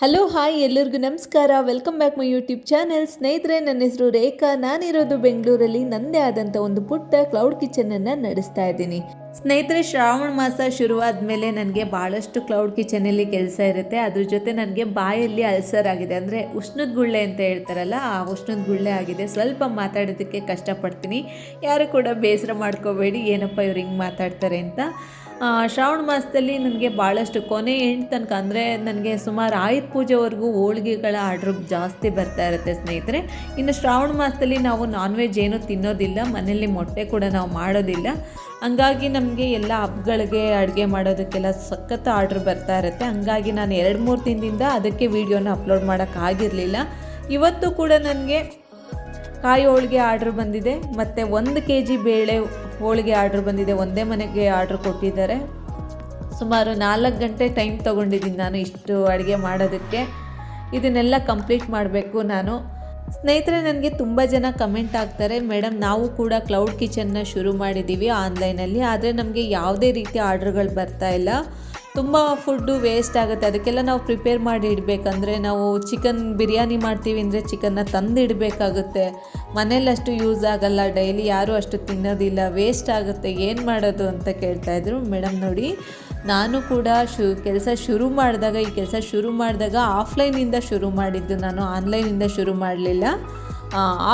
Hello hi ಎಲ್ಲರಿಗೂ ನಮಸ್ಕಾರ. Welcome back my YouTube channel ಸ್ನೇಹಿತರೆ, ನನ್ನ ಹೆಸರು ರೇಖಾ. ನಾನಿರೋದು ಬೆಂಗಳೂರಲ್ಲಿ. ನನ್ನದೇ ಆದಂಥ ಒಂದು ಪುಟ್ಟ ಕ್ಲೌಡ್ ಕಿಚನನ್ನು ನಡೆಸ್ತಾ ಇದ್ದೀನಿ. ಸ್ನೇಹಿತರೆ, ಶ್ರಾವಣ ಮಾಸ ಶುರುವಾದ ಮೇಲೆ ನನಗೆ ಭಾಳಷ್ಟು ಕ್ಲೌಡ್ ಕಿಚನಲ್ಲಿ ಕೆಲಸ ಇರುತ್ತೆ. ಅದ್ರ ಜೊತೆ ನನಗೆ ಬಾಯಲ್ಲಿ ಅಲ್ಸರ್ ಆಗಿದೆ. ಅಂದರೆ ಉಷ್ಣದ ಗುಳ್ಳೆ ಅಂತ ಹೇಳ್ತಾರಲ್ಲ, ಆ ಉಷ್ಣದ ಗುಳ್ಳೆ ಆಗಿದೆ. ಸ್ವಲ್ಪ ಮಾತಾಡೋದಕ್ಕೆ ಕಷ್ಟಪಡ್ತೀನಿ. ಯಾರು ಕೂಡ ಬೇಸರ ಮಾಡ್ಕೋಬೇಡಿ. ಏನಪ್ಪ ಇವ್ರು ಹಿಂಗೆ ಮಾತಾಡ್ತಾರೆ ಅಂತ. ಶ್ರಾವಣ ಮಾಸದಲ್ಲಿ ನನಗೆ ಭಾಳಷ್ಟು ಕೊನೆ ಎಂಟು ತನಕ ಅಂದರೆ ನನಗೆ ಸುಮಾರು ಆಯುಧ ಪೂಜೆವರೆಗೂ ಹೋಳಿಗೆಗಳ ಆರ್ಡ್ರ್ ಜಾಸ್ತಿ ಬರ್ತಾ ಇರುತ್ತೆ ಸ್ನೇಹಿತರೆ. ಇನ್ನು ಶ್ರಾವಣ ಮಾಸದಲ್ಲಿ ನಾವು ನಾನ್ ವೆಜ್ ಏನೂ ತಿನ್ನೋದಿಲ್ಲ, ಮನೆಯಲ್ಲಿ ಮೊಟ್ಟೆ ಕೂಡ ನಾವು ಮಾಡೋದಿಲ್ಲ. ಹಂಗಾಗಿ ನಮಗೆ ಎಲ್ಲ ಹಬ್ಬಗಳಿಗೆ ಅಡುಗೆ ಮಾಡೋದಕ್ಕೆಲ್ಲ ಸಖತ್ತು ಆರ್ಡ್ರ್ ಬರ್ತಾ ಇರುತ್ತೆ. ಹಂಗಾಗಿ ನಾನು ಎರಡು ಮೂರು ದಿನದಿಂದ ಅದಕ್ಕೆ ವೀಡಿಯೋನ ಅಪ್ಲೋಡ್ ಮಾಡೋಕ್ಕಾಗಿರಲಿಲ್ಲ ಇವತ್ತು ಕೂಡ ನನಗೆ ಕಾಯಿ ಹೋಳಿಗೆ ಆರ್ಡ್ರ್ ಬಂದಿದೆ, ಮತ್ತು ಒಂದು ಕೆ ಜಿ ಬೇಳೆ ಹೋಳಿಗೆ ಆರ್ಡ್ರ್ ಬಂದಿದೆ, ಒಂದೇ ಮನೆಗೆ ಆರ್ಡ್ರ್ ಕೊಟ್ಟಿದ್ದಾರೆ. ಸುಮಾರು ನಾಲ್ಕು ಗಂಟೆ ಟೈಮ್ ತೊಗೊಂಡಿದ್ದೀನಿ ನಾನು ಇಷ್ಟು ಅಡುಗೆ ಮಾಡೋದಕ್ಕೆ. ಇದನ್ನೆಲ್ಲ ಕಂಪ್ಲೀಟ್ ಮಾಡಬೇಕು ನಾನು. ಸ್ನೇಹಿತರೆ, ನನಗೆ ತುಂಬ ಜನ ಕಮೆಂಟ್ ಆಗ್ತಾರೆ ಮೇಡಮ್ ನಾವು ಕೂಡ ಕ್ಲೌಡ್ ಕಿಚನ್ನ ಶುರು ಮಾಡಿದ್ದೀವಿ ಆನ್ಲೈನಲ್ಲಿ ಆದರೆ ನಮಗೆ ಯಾವುದೇ ರೀತಿ ಆರ್ಡ್ರ್ಗಳು ಬರ್ತಾ ಇಲ್ಲ. ತುಂಬ ಫುಡ್ಡು ವೇಸ್ಟ್ ಆಗುತ್ತೆ. ಅದಕ್ಕೆಲ್ಲ ನಾವು ಪ್ರಿಪೇರ್ ಮಾಡಿ ಇಡಬೇಕಂದ್ರೆ ನಾವು ಚಿಕನ್ ಬಿರಿಯಾನಿ ಮಾಡ್ತೀವಿ ಅಂದರೆ ಚಿಕನ್ನ ತಂದು ಇಡಬೇಕಾಗುತ್ತೆ. ಮನೇಲಿ ಅಷ್ಟು ಯೂಸ್ ಆಗಲ್ಲ. ಡೈಲಿ ಯಾರೂ ಅಷ್ಟು ತಿನ್ನೋದಿಲ್ಲ. ವೇಸ್ಟ್ ಆಗುತ್ತೆ. ಏನು ಮಾಡೋದು ಅಂತ ಕೇಳ್ತಾಯಿದ್ರು ಮೇಡಮ್ ನೋಡಿ. ನಾನು ಕೂಡ ಶು, ಕೆಲಸ ಶುರು ಮಾಡಿದಾಗ, ಈ ಕೆಲಸ ಶುರು ಮಾಡಿದಾಗ ಆಫ್ಲೈನಿಂದ ಶುರು ಮಾಡಿದ್ದು. ನಾನು ಆನ್ಲೈನಿಂದ ಶುರು ಮಾಡಲಿಲ್ಲ.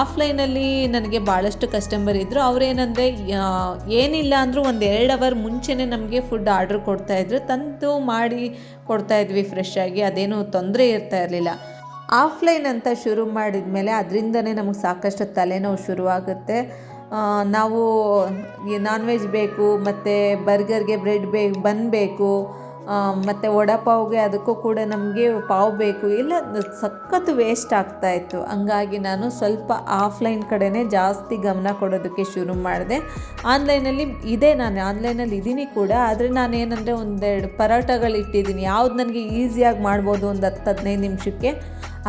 ಆಫ್ಲೈನಲ್ಲಿ ನನಗೆ ಭಾಳಷ್ಟು ಕಸ್ಟಮರ್ ಇದ್ದರು ಅವರೇನಂದರೆ ಏನಿಲ್ಲ ಅಂದರೂ ಒಂದು ಎರಡು ಅವರ್ ಮುಂಚೆನೇ ನಮಗೆ ಫುಡ್ ಆರ್ಡ್ರ್ ಕೊಡ್ತಾಯಿದ್ರು ತಂದು ಮಾಡಿ ಕೊಡ್ತಾಯಿದ್ವಿ ಫ್ರೆಶ್ ಆಗಿ. ಅದೇನು ತೊಂದರೆ ಇರ್ತಾ ಇರಲಿಲ್ಲ. ಆಫ್ಲೈನ್ ಅಂತ ಶುರು ಮಾಡಿದ ಮೇಲೆ ಅದರಿಂದನೇ ನಮಗೆ ಸಾಕಷ್ಟು ತಲೆನೋವು ಶುರುವಾಗುತ್ತೆ. ನಾವು ನಾನ್ ವೆಜ್ ಬೇಕು, ಮತ್ತು ಬರ್ಗರ್ಗೆ ಬ್ರೆಡ್ ಬೇಕು ಬನ್ ಬೇಕು ಮತ್ತು ವಡಾಪಾವ್ಗೆ ಅದಕ್ಕೂ ಕೂಡ ನಮಗೆ ಪಾವ್ ಬೇಕು. ಇಲ್ಲ ಸಖತ್ ವೇಸ್ಟ್ ಆಗ್ತಾಯಿತ್ತು ಹಂಗಾಗಿ ನಾನು ಸ್ವಲ್ಪ ಆಫ್ಲೈನ್ ಕಡೆನೇ ಜಾಸ್ತಿ ಗಮನ ಕೊಡೋದಕ್ಕೆ ಶುರು ಮಾಡಿದೆ. ಆನ್ಲೈನಲ್ಲಿ ಇದೆ, ನಾನು ಆನ್ಲೈನಲ್ಲಿ ಇದ್ದೀನಿ ಕೂಡ. ಆದರೆ ನಾನು ಏನಂದರೆ ಒಂದೆರಡು ಪರೋಟಗಳು ಇಟ್ಟಿದ್ದೀನಿ. ಯಾವ್ದು ನನಗೆ ಈಸಿಯಾಗಿ ಮಾಡ್ಬೋದು ಒಂದು ಹತ್ತು ಹದಿನೈದು ನಿಮಿಷಕ್ಕೆ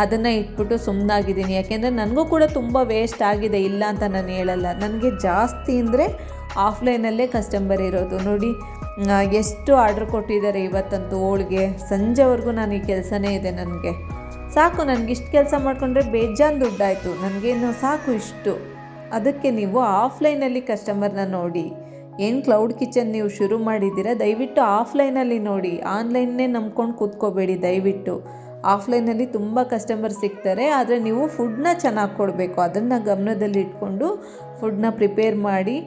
ಅದನ್ನು ಇಟ್ಬಿಟ್ಟು ಸುಮ್ಮನಾಗಿದ್ದೀನಿ ಯಾಕೆಂದರೆ ನನಗೂ ಕೂಡ ತುಂಬ ವೇಸ್ಟ್ ಆಗಿದೆ, ಇಲ್ಲ ಅಂತ ನಾನು ಹೇಳಲ್ಲ. ನನಗೆ ಜಾಸ್ತಿ ಅಂದರೆ ಆಫ್ಲೈನಲ್ಲೇ ಕಸ್ಟಮರ್ ಇರೋದು. ನೋಡಿ ಎಷ್ಟು ಆರ್ಡ್ರ್ ಕೊಟ್ಟಿದ್ದಾರೆ ಇವತ್ತಂತೂ ಹೋಳಿಗೆ. ಸಂಜೆವರೆಗೂ ನಾನು ಈ ಕೆಲಸನೇ ಇದೆ ನನಗೆ. ಸಾಕು, ನನಗೆ ಇಷ್ಟು ಕೆಲಸ ಮಾಡಿಕೊಂಡ್ರೆ ಬೇಜಾನ್ ದುಡ್ಡಾಯಿತು. ನನಗೇನು ಸಾಕು ಇಷ್ಟು. ಅದಕ್ಕೆ ನೀವು ಆಫ್ಲೈನಲ್ಲಿ ಕಸ್ಟಮರ್ನ ನೋಡಿ. ಏನು ಕ್ಲೌಡ್ ಕಿಚನ್ ನೀವು ಶುರು ಮಾಡಿದ್ದೀರಾ, ದಯವಿಟ್ಟು ಆಫ್ಲೈನಲ್ಲಿ ನೋಡಿ. ಆನ್ಲೈನ್ನೇ ನಂಬ್ಕೊಂಡು ಕೂತ್ಕೋಬೇಡಿ, ದಯವಿಟ್ಟು. ಆಫ್ಲೈನಲ್ಲಿ ತುಂಬ ಕಸ್ಟಮರ್ ಸಿಗ್ತಾರೆ, ಆದರೆ ನೀವು ಫುಡ್ನ ಚೆನ್ನಾಗಿ ಕೊಡಬೇಕು. ಅದನ್ನು ಗಮನದಲ್ಲಿ ಇಟ್ಕೊಂಡು ಫುಡ್ನ ಪ್ರಿಪೇರ್ ಮಾಡಿ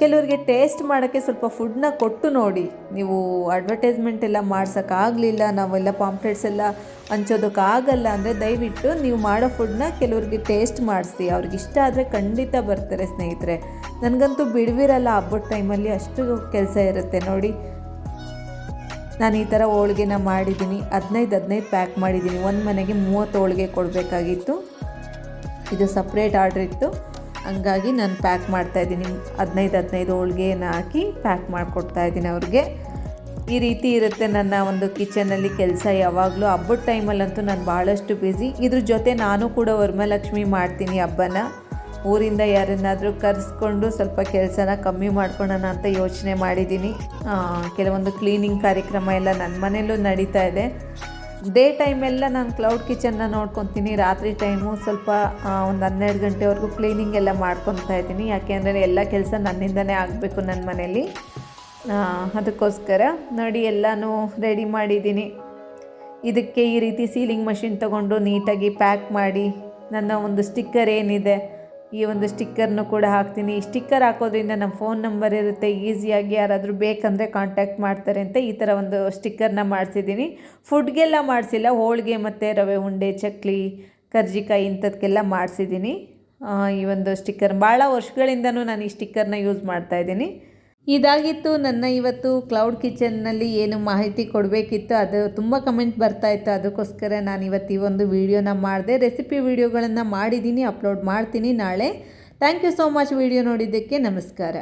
ಕೆಲವರಿಗೆ ಟೇಸ್ಟ್ ಮಾಡೋಕ್ಕೆ ಸ್ವಲ್ಪ ಫುಡ್ನ ಕೊಟ್ಟು ನೋಡಿ. ನೀವು ಅಡ್ವರ್ಟೈಸ್ಮೆಂಟ್ ಎಲ್ಲ ಮಾಡ್ಸೋಕ್ಕಾಗಲಿಲ್ಲ, ನಾವೆಲ್ಲ ಪಾಂಪ್ಲೆಟ್ಸ್ ಎಲ್ಲ ಹಂಚೋದಕ್ಕಾಗಲ್ಲ ಅಂದರೆ ದಯವಿಟ್ಟು ನೀವು ಮಾಡೋ ಫುಡ್ನ ಕೆಲವ್ರಿಗೆ ಟೇಸ್ಟ್ ಮಾಡಿಸಿ. ಅವ್ರಿಗೆ ಇಷ್ಟ ಆದರೆ ಖಂಡಿತ ಬರ್ತಾರೆ ಸ್ನೇಹಿತರೆ. ನನಗಂತೂ ಬಿಡುವಿರಲ್ಲ, ಹಬ್ಬದ ಟೈಮಲ್ಲಿ ಅಷ್ಟು ಕೆಲಸ ಇರುತ್ತೆ ನೋಡಿ. ನಾನು ಈ ಥರ ಹೋಳಿಗೆನ ಮಾಡಿದ್ದೀನಿ, ಹದಿನೈದು ಹದಿನೈದು ಪ್ಯಾಕ್ ಮಾಡಿದ್ದೀನಿ. ಒಂದು ಮನೆಗೆ ಮೂವತ್ತು ಹೋಳಿಗೆ ಕೊಡಬೇಕಾಗಿತ್ತು. ಇದು ಸಪ್ರೇಟ್ ಆರ್ಡ್ರ್ ಇತ್ತು. ಹಂಗಾಗಿ ನಾನು ಪ್ಯಾಕ್ ಮಾಡ್ತಾಯಿದ್ದೀನಿ ಹದಿನೈದು ಹದಿನೈದು ಹೋಳಿಗೆಯನ್ನು ಹಾಕಿ ಪ್ಯಾಕ್ ಮಾಡಿಕೊಡ್ತಾ ಇದ್ದೀನಿ ಅವ್ರಿಗೆ. ಈ ರೀತಿ ಇರುತ್ತೆ ನನ್ನ ಒಂದು ಕಿಚನಲ್ಲಿ ಕೆಲಸ ಯಾವಾಗಲೂ. ಹಬ್ಬದ ಟೈಮಲ್ಲಂತೂ ನಾನು ಭಾಳಷ್ಟು ಬ್ಯುಸಿ ಇದ್ರ ಜೊತೆ ನಾನು ಕೂಡ ವರಮಹಾಲಕ್ಷ್ಮಿ ಮಾಡ್ತೀನಿ ಹಬ್ಬನ. ಊರಿಂದ ಯಾರನ್ನಾದರೂ ಕರೆಸ್ಕೊಂಡು ಸ್ವಲ್ಪ ಕೆಲಸನ ಕಮ್ಮಿ ಮಾಡ್ಕೊಳ್ಳೋಣ ಅಂತ ಯೋಚನೆ ಮಾಡಿದ್ದೀನಿ. ಕೆಲವೊಂದು ಕ್ಲೀನಿಂಗ್ ಕಾರ್ಯಕ್ರಮ ಎಲ್ಲ ನನ್ನ ಮನೆಯಲ್ಲೂ ನಡೀತಾ ಇದೆ. ಡೇ ಟೈಮೆಲ್ಲ ನಾನು ಕ್ಲೌಡ್ ಕಿಚನ್ನ ನೋಡ್ಕೊತೀನಿ. ರಾತ್ರಿ ಟೈಮು ಸ್ವಲ್ಪ ಒಂದು ಹನ್ನೆರಡು ಗಂಟೆವರೆಗೂ ಕ್ಲೀನಿಂಗ್ ಎಲ್ಲ ಮಾಡ್ಕೊತಾ ಇದ್ದೀನಿ. ಯಾಕೆಂದರೆ ಎಲ್ಲ ಕೆಲಸ ನನ್ನಿಂದನೇ ಆಗಬೇಕು ನನ್ನ ಮನೆಯಲ್ಲಿ ಅದಕ್ಕೋಸ್ಕರ ನೋಡಿ ಎಲ್ಲನೂ ರೆಡಿ ಮಾಡಿದ್ದೀನಿ. ಇದಕ್ಕೆ ಈ ರೀತಿ ಸೀಲಿಂಗ್ ಮಷಿನ್ ತಗೊಂಡು ನೀಟಾಗಿ ಪ್ಯಾಕ್ ಮಾಡಿ. ನನ್ನ ಒಂದು ಸ್ಟಿಕ್ಕರ್ ಏನಿದೆ ಈ ಒಂದು ಸ್ಟಿಕ್ಕರ್ನು ಕೂಡ ಹಾಕ್ತೀನಿ. ಸ್ಟಿಕ್ಕರ್ ಹಾಕೋದ್ರಿಂದ ನಮ್ಮ ಫೋನ್ ನಂಬರ್ ಇರುತ್ತೆ. ಈಸಿಯಾಗಿ ಯಾರಾದರೂ ಬೇಕಂದರೆ ಕಾಂಟ್ಯಾಕ್ಟ್ ಮಾಡ್ತಾರೆ ಅಂತ ಈ ಥರ ಒಂದು ಸ್ಟಿಕ್ಕರ್ನ ಮಾಡಿಸಿದ್ದೀನಿ. ಫುಡ್ಗೆಲ್ಲ ಮಾಡಿಸಿಲ್ಲ. ಹೋಳಿಗೆ ಮತ್ತು ರವೆ ಉಂಡೆ, ಚಕ್ಲಿ, ಕರ್ಜಿಕಾಯಿ ಇಂಥದ್ಕೆಲ್ಲ ಮಾಡಿಸಿದ್ದೀನಿ. ಈ ಒಂದು ಸ್ಟಿಕ್ಕರ್. ಭಾಳ ವರ್ಷಗಳಿಂದನೂ ನಾನು ಈ ಸ್ಟಿಕ್ಕರ್ನ ಯೂಸ್ ಮಾಡ್ತಾಯಿದ್ದೀನಿ ಇದಾಗಿತ್ತು ನನ್ನ ಇವತ್ತು ಕ್ಲೌಡ್ ಕಿಚನ್ನಲ್ಲಿ ಏನು ಮಾಹಿತಿ ಕೊಡಬೇಕಿತ್ತು, ಅದು ತುಂಬ ಕಮೆಂಟ್ ಬರ್ತಾ ಇತ್ತು. ಅದಕ್ಕೋಸ್ಕರ ನಾನು ಇವತ್ತು ಈ ಒಂದು ವೀಡಿಯೋನ ಮಾಡಿದೆ. ರೆಸಿಪಿ ವಿಡಿಯೋಗಳನ್ನು ಮಾಡಿದ್ದೀನಿ, ಅಪ್ಲೋಡ್ ಮಾಡ್ತೀನಿ ನಾಳೆ. Thank you so much video ನೋಡಿದ್ದಕ್ಕೆ ನಮಸ್ಕಾರ.